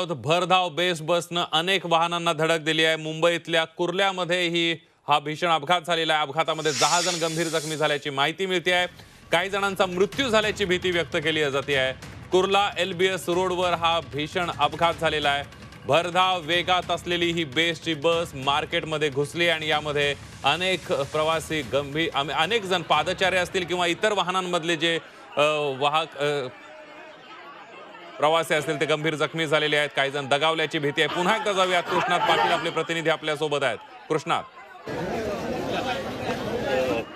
भरधाव बेस बसनं अनेक वाहनांना धडक दिली आहे. मुंबईतल्या कुर्ल्यामध्येही हा भीषण अपघात झालेला आहे. अपघातामध्ये दहा जण गंभीर जखमी झाल्याची माहिती मिळते आहे. काही जणांचा मृत्यू झाल्याची भीती व्यक्त केली जाते आहे. कुर्ला एल बी एस रोडवर हा भीषण अपघात झालेला आहे. भरधाव वेगात असलेली ही बेसची बस मार्केटमध्ये घुसली आणि यामध्ये अनेक प्रवासी गंभीर अनेक जण पादचारी असतील किंवा इतर वाहनांमधले जे वाहक प्रवासी असतील ते गंभीर जखमी झालेले आहेत. काही जण दगावल्याची भीती आहे. पुन्हा एकदा जाऊयात. कृष्णात पाटील आपले प्रतिनिधी आपल्यासोबत आहेत. कृष्णात.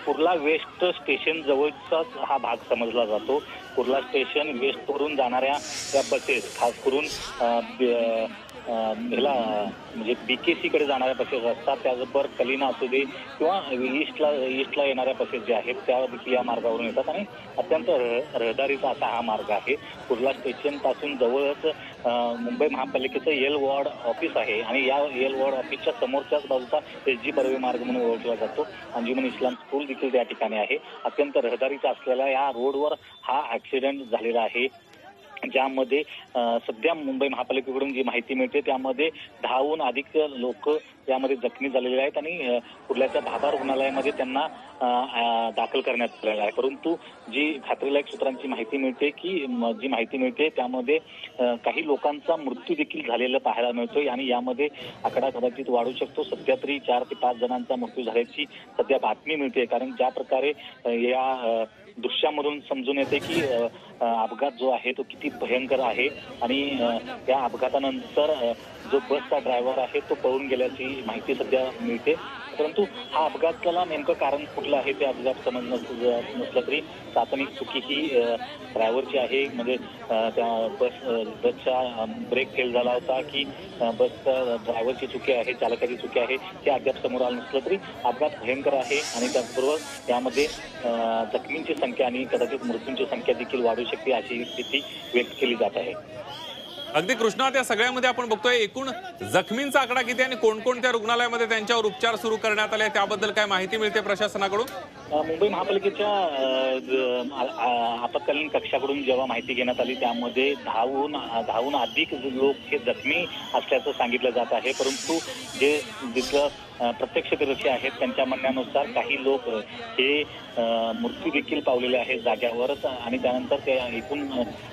कुर्ला वेस्ट स्टेशन जवळचाच हा भाग समजला जातो. कुर्ला स्टेशन वेस्टवरून जाणाऱ्या त्या बसेस खास करून ह्याला म्हणजे बीकेसी कडे जाणाऱ्या बसेस असतात. त्याचबरोबर कलिना असू दे किंवा ईस्टला ईस्टला येणाऱ्या बसेस ज्या आहेत त्या देखील या मार्गावरून येतात. आणि अत्यंत रहदारीचा असा हा मार्ग आहे. कुर्ला स्टेशनपासून जवळच मुंबई महापालिकेचं एल वॉर्ड ऑफिस आहे. आणि या एल वॉर्ड ऑफिसच्या समोरच्याच बाजूचा एस जी बर्वे मार्ग म्हणून ओळखला जातो. अंजुमन इस्लाम स्कूल देखील त्या ठिकाणी आहे. अत्यंत रहदारीचा असलेल्या या रोडवर हा ऍक्सिडेंट झालेला आहे. ज्यामध्ये सध्या मुंबई महापालिकेकडून जी माहिती मिळते त्यामध्ये दहाहून अधिक लोक यामध्ये जखमी झालेले आहेत आणि कुर्ल्याच्या भाभा रुग्णालयामध्ये त्यांना दाखल करण्यात आलेलं आहे. परंतु जी खात्रीलायक सूत्रांची माहिती मिळते की जी माहिती मिळते त्यामध्ये काही लोकांचा मृत्यू देखील झालेला पाहायला मिळतोय आणि यामध्ये आकडा कदाचित वाढू शकतो. सध्या तरी चार ते पाच जणांचा मृत्यू झाल्याची सध्या बातमी मिळते. कारण ज्या प्रकारे या दृश्यामधून समजून येते की अपघात जो आहे तो किती भयंकर आहे. आणि त्या अपघातानंतर जो बसचा ड्रायव्हर आहे तो पळून गेल्याची माहिती सध्या मिळते. परंतु हा अपघाताला नेमकं कारण कुठलं आहे ते अद्याप समज नसलं तरी प्राथमिक चुकी ही ड्रायव्हरची आहे. म्हणजे त्या बस बसचा ब्रेक फेल झाला होता की बसचा ड्रायव्हरची चुकी आहे चालकाची चुकी आहे ते अद्याप समोर आलं नसलं तरी अपघात भयंकर आहे. आणि त्याचबरोबर यामध्ये जखमींची संख्या आणि कदाचित मृत्यूंची संख्या देखील वाढू शकते अशी स्थिती व्यक्त केली जात आहे. अगदी कृष्णा त्या सगळ्यामध्ये आपण बघतोय एकूण जखमींचा आकडा किती आणि कोणकोणत्या रुग्णालयामध्ये त्यांच्यावर उपचार सुरू करण्यात आले त्याबद्दल काय माहिती मिळते प्रशासनाकडून? मुंबई महापालिकेच्या आपत्कालीन कक्षाकडून जेव्हा माहिती घेण्यात आली त्यामध्ये दहाहून दहाहून अधिक लोक हे जखमी असल्याचं सांगितलं जात आहे. परंतु जे तिथलं प्रत्यक्षदर्शी आहेत. त्यांच्या म्हणण्यानुसार काही लोक हे मृत्यू देखील पावलेले आहेत जाग्यावरच आणि त्यानंतर ते एकूण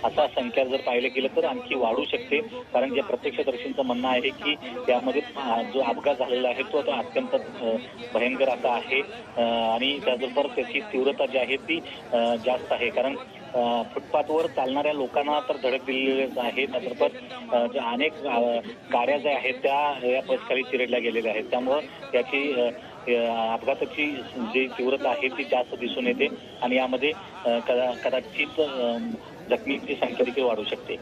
असा संख्या जर पाहिलं गेलं तर आणखी वाढू शकते. कारण जे प्रत्यक्षदर्शींचं म्हणणं आहे की त्यामध्ये जो अपघात झालेला आहे तो आता अत्यंत भयंकर असा आहे. आणि त्याचबरोबर त्याची तीव्रता जी आहे ती जास्त आहे. कारण फुटपाथवर चालणाऱ्या लोकांना तर धडक दिलेलेच आहे. त्याचबरोबर ज्या अनेक गाड्या ज्या आहेत त्या या बसखाली चिरडल्या गेलेल्या आहेत. त्यामुळं त्याची अपघाताची जी तीव्रता आहे ती जास्त दिसून येते आणि यामध्ये कदा- कदाचित अ, जखमींची संख्या देखील वाढू शकते.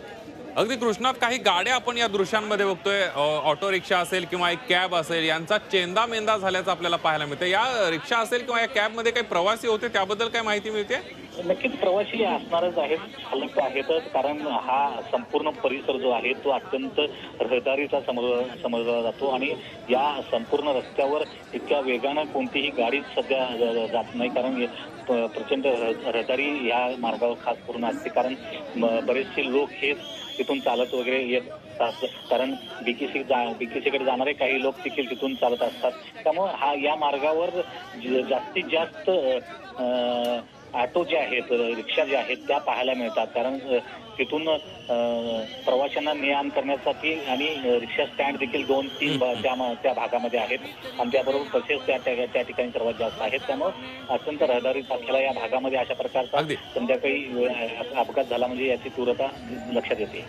अगदी कृष्णात काही गाड्या आपण या दृश्यांमध्ये बघतोय. ऑटो रिक्षा असेल किंवा एक कॅब असेल यांचा चेंदा मेंदा झाल्याचं आपल्याला पाहायला मिळतं या रिक्षा असेल किंवा या कॅबमध्ये काही प्रवासी होते त्याबद्दल काय माहिती मिळते? नक्कीच प्रवासी असणारच आहेत चालक आहेतच कारण हा संपूर्ण परिसर जो आहे तो अत्यंत रहदारीचा समज समजला जातो आणि या संपूर्ण रस्त्यावर इतक्या वेगानं कोणतीही गाडी सध्या जात नाही. कारण प- प्रचंड रहदारी या मार्गावर खास करून असते. कारण म- बरेचसे लोक हे तिथून चालत वगैरे येत असतात. कारण बीकेसी जा बीकेसीकडे जाणारे काही लोक देखील तिथून चालत असतात. त्यामुळं हा या मार्गावर ज- जास्तीत जास्त ऑटो जे आहेत रिक्षा ज्या आहेत त्या पाहायला मिळतात. कारण तिथून प्रवाशांना ने आण करण्यासाठी आणि रिक्षा स्टँड देखील दोन तीन त्या भागामध्ये आहेत. आणि त्याबरोबर बसेस त्या त्या ठिकाणी सर्वात जास्त आहेत. त्यामुळे अत्यंत रहदारी असलेल्या या भागामध्ये अशा प्रकारचा. संध्याकाळी अपघात झाला म्हणजे याची तीव्रता लक्षात येते.